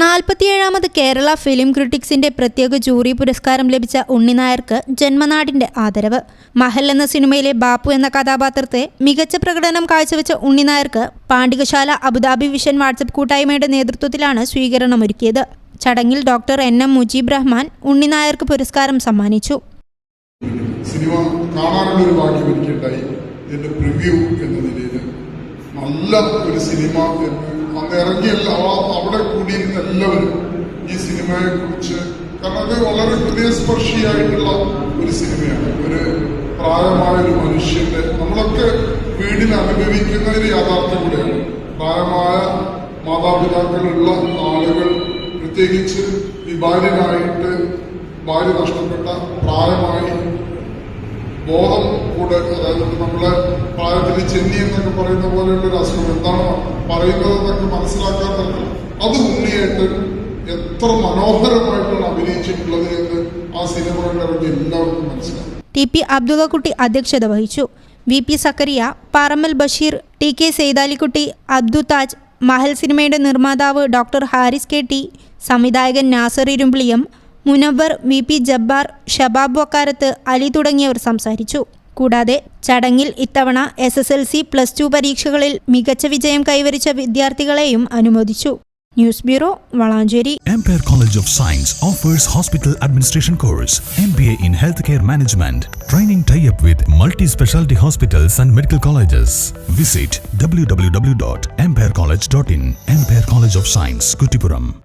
നാൽപ്പത്തിയേഴാമത് Kerala film ക്രിട്ടിക്സിന്റെ പ്രത്യേക jury പുരസ്കാരം ലഭിച്ച ഉണ്ണിനായർക്ക് ജന്മനാടിന്റെ ആദരവ്. മഹൽ എന്ന സിനിമയിലെ ബാപ്പു എന്ന കഥാപാത്രത്തെ മികച്ച പ്രകടനം കാഴ്ചവെച്ച ഉണ്ണിനായർക്ക് Pandikasala Abu Dhabi vision WhatsApp കൂട്ടായ്മയുടെ നേതൃത്വത്തിലാണ് സ്വീകരണമൊരുക്കിയത്. ചടങ്ങിൽ doctor N M Mujeeb Rahman ഉണ്ണിനായർക്ക് പുരസ്കാരം സമ്മാനിച്ചു. സിനിമ കാണാനുള്ള ഒരു ഭാഗ്യം ഇതിന്റെ പ്രിവ്യൂ എന്ന നിലയിൽ നല്ല ഒരു സിനിമ അന്ന് ഇറങ്ങിയല്ല അവിടെ കൂടിയിരുന്ന എല്ലാവരും ഈ സിനിമയെ കുറിച്ച് കാരണം അത് വളരെ ഹൃദയസ്പർശിയായിട്ടുള്ള ഒരു സിനിമയാണ് ഒരു പ്രായമായ ഒരു മനുഷ്യന്റെ നമ്മളൊക്കെ വീടിൽ അനുഭവിക്കുന്ന ഒരു യാഥാർത്ഥ്യം കൂടെയാണ്. പ്രായമായ മാതാപിതാക്കളുള്ള ആളുകൾ പ്രത്യേകിച്ച് ഈ വിഭാര്യനായിട്ട് ഭാര്യ നഷ്ടപ്പെട്ട പ്രായമായി ബോധം കൂടെ അതായത് നമ്മൾ പ്രായത്തിൽ ചെന്നി എന്നൊക്കെ പറയുന്ന പോലെയുള്ള ഒരു അസുഖം എന്താണ് പറയുന്നതെന്നൊക്കെ തന്നെ അത് ഉണ്ണിയായിട്ട് എത്ര മനോഹരമായിട്ടാണ് അഭിനയിച്ചിട്ടുള്ളത് എന്ന് ആ സിനിമ കണ്ടിറങ്ങി എല്ലാവർക്കും മനസ്സിലാക്കും ടി പി അബ്ദുള്ളക്കുട്ടി അധ്യക്ഷത വഹിച്ചു. V P Zakariya Parammal Basheer T K Saithalikutty Abdu Taj Mahal സിനിമയുടെ നിർമ്മാതാവ് ഡോക്ടർ ഹാരിസ് കെ ടി സംവിധായകൻ നാസർ ഇരുമ്പിളിയം മുനവർ വി. പി. ജബ്ബാർ ഷബാബ് വക്കാരത്ത് അലി തുടങ്ങിയവർ സംസാരിച്ചു. കൂടാതെ ചടങ്ങിൽ ഇത്തവണ S S L C plus two പരീക്ഷകളിൽ മികച്ച വിജയം കൈവരിച്ച വിദ്യാർത്ഥികളെയും അനുമോദിച്ചു. News bureau Valanchery. Empire college of science offers hospital administration course M B A in health care management training type with multi speciality hospitals and medical colleges visit W W W dot empire college dot in empire college of science Kuttippuram